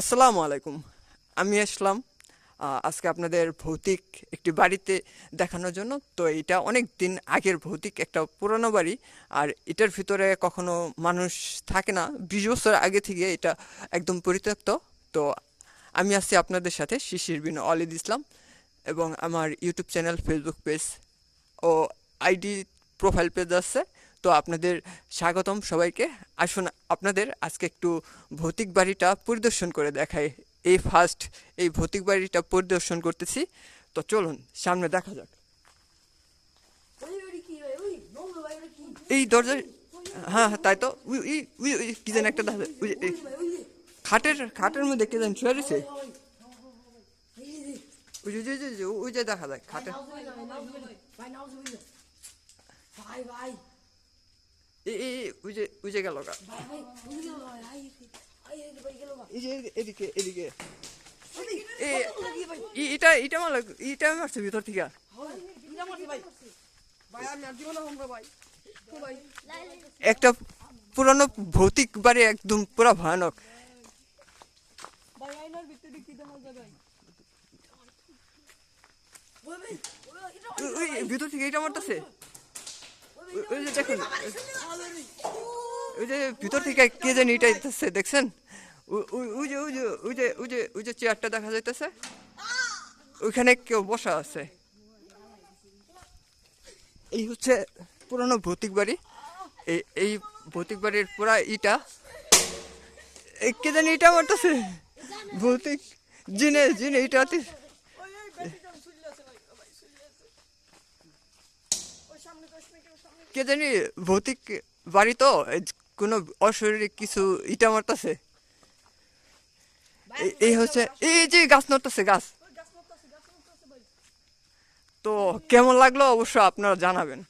আসসালামু আলাইকুম। আমি আসলাম আজকে আপনাদের ভৌতিক একটি বাড়িতে দেখানোর জন্য। তো এটা অনেক দিন আগের ভৌতিক একটা পুরনো বাড়ি। আর এটার ভিতরে কখনো মানুষ থাকে না। বিশ বছর আগে থেকে এটা একদম পরিত্যক্ত। তো আমি আছি আপনাদের সাথে শিশির বিন অলিদ ইসলাম এবং আমার ইউটিউব চ্যানেল, ফেসবুক পেজ ও আইডি প্রোফাইল পেজ আছে। তো আপনাদের স্বাগতম সবাইকে আসুন আপনাদের আজকে একটু ভৌতিক বাড়িটা পরিদর্শন করে দেখাই এই ফার্স্ট এই ভৌতিক বাড়িটা পরিদর্শন করতেছি তো চলুন সামনে দেখা যাক এই দরজা হ্যাঁ হ্যাঁ তাই তো কি যেন একটা খাটের খাটের মধ্যে কে যেন শুয়ে ওই যে দেখা যায় খাটে ভাই ভাই ওই যে গেল গা। এদিকে এদিকে। এটা এটা মারলো এটা মারছে ভিতর থেকে। একটা পুরানো ভৌতিক বাড়ি একদম পুরা ভয়ানক। ভিতর থেকে এটা মারতেছে? ওই- যে দেখুন। ওই যে ভিতর থেকে কে জানি এটা দেখছেন? ওই- যে ওই যে ওই যে ওই যে ওই যে চেয়ারটা দেখা যাইতেছে ওইখানে কেউ বসা আছে। এই হচ্ছে পুরানো ভৌতিক বাড়ি। এই এই ভৌতিক বাড়ির পুরা ইটা এই কে জানি ইটা মারতেছে? ভৌতিক জিনে জিনে ইটা ওই ওই ব্যাটিটা চলে আছে ভাই ভাই চলে আছে ওই সামনে 10 মিনিটের সামনে কে জানি ভৌতিক বাড়ি তো কোন অশরীরিক কিছু ইটা মারতেছে। এই- হচ্ছে এই যে গাছ নড়তেছে গাছ। তো কেমন লাগল অবশ্য আপনারা জানাবেন।